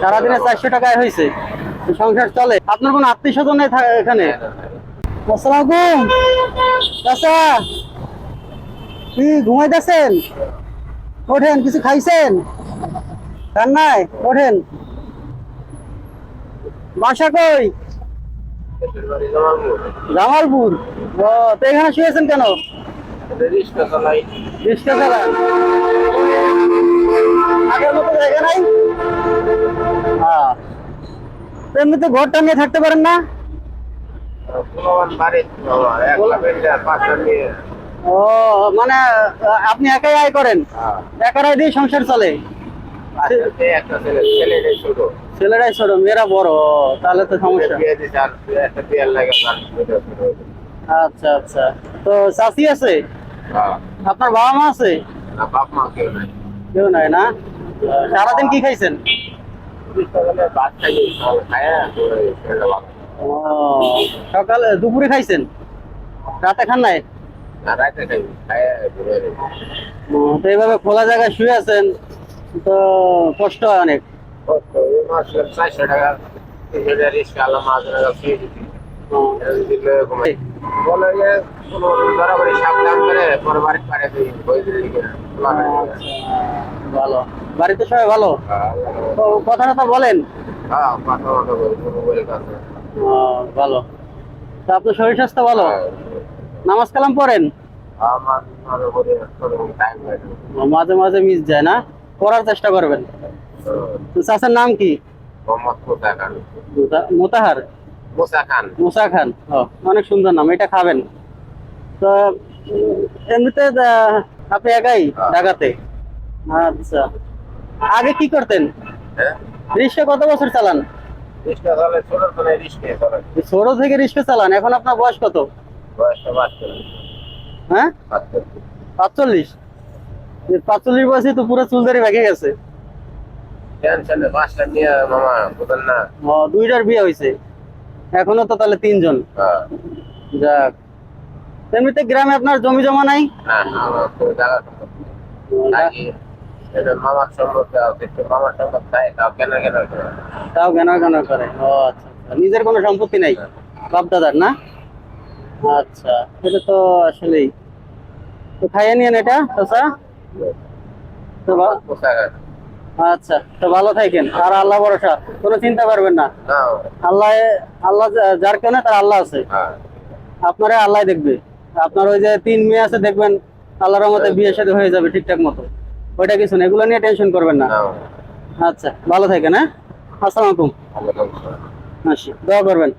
সারাদিনে চারশো টাকায় হয়েছে। সংসার চলে। আপনার কোনো আত্মীয় স্বজন নেই এখানে? আসসালামু চাচা কি ঘুমাইতেছেন? ওঠেন কিছু খাইছেন? খান নাই ওঠেন। বাসা কই? জামালপুর। ও তো এখানে শুয়েছেন কেন? রিক্সা চালান আগের মতো জায়গা নাই? এমনিতে ঘরটা নিয়ে থাকতে পারেন না? ও মানে আপনি একাই আয় করেন? একার আয় দিয়ে সংসার চলে? ছেলেরাই ছোট মেয়েরা বড় তাহলে তো সমস্যা। আচ্ছা আচ্ছা। তো চাষি আছে? আপনার বাবা মা আছে? কেউ নাই না? সারাদিন কি খাইছেন? সকালে দুপুরে খাইছেন? রাতে খান নাই? তো এইভাবে খোলা জায়গায় শুয়ে আছেন তো কষ্ট হয় অনেক। চারশো টাকা ভালো। বাড়িতে সবাই ভালো? তো বলেন। হ্যাঁ কথা মতো বলি মোবাইল কাছে ও, ভালো। তা আপনার শরীর স্বাস্থ্য ভালো? নামাজ কালাম পড়েন? ও, মাঝে মাঝে মিস যায় না? করার চেষ্টা করবেন। তো চাচার নাম কি? মুতাহার। খান। মুসা খান। অনেক সুন্দর নাম এটা খাবেন। তো এমনিতে আপনি একাই ঢাকাতে? আচ্ছা। আগে কি করতেন? হ্যাঁ? রিক্সা কত বছর চালান? ছোট থেকে রিক্সা চালান এখন আপনার বয়স কত? হ্যাঁ? পাঁচচল্লিশ? পাঁচচল্লিশ বয়সে তো পুরো চুলদারি ভেঙে গেছে। দুইটার বিয়ে হয়েছে। এখনও তো তাহলে তিনজন। হ্যাঁ। যাক। এমনিতে গ্রামে আপনার জমি জমা নাই। না আমার তো জায়গা থাকি এটা মামার সম্পর্কে একটু মামার সম্পর্ক থাকে তাও কেন কেন করে? তাও কেন কেন করে? ও আচ্ছা আচ্ছা। নিজের কোনো সম্পত্তি নাই? বাপ দাদার না? আচ্ছা এটা তো আসলেই। তো খাইয়ে নিয়েন এটা চাচা তো আচ্ছা তো ভালো থাকেন। আর আল্লাহ ভরসা কোনো চিন্তা করবেন না। আল্লাহ আল্লাহ যার কেন তার আল্লাহ আছে। হ্যাঁ। আপনারা আল্লাহ দেখবে। আপনার ওই যে তিন মেয়ে আছে দেখবেন আল্লাহর মতে বিয়ের সাথে হয়ে যাবে ঠিকঠাক মতো। ওইটা কিছু না এগুলো নিয়ে টেনশন করবেন না। আচ্ছা ভালো থাকেন হ্যাঁ? আসসালাম আলাইকুম। আচ্ছা দোয়া করবেন।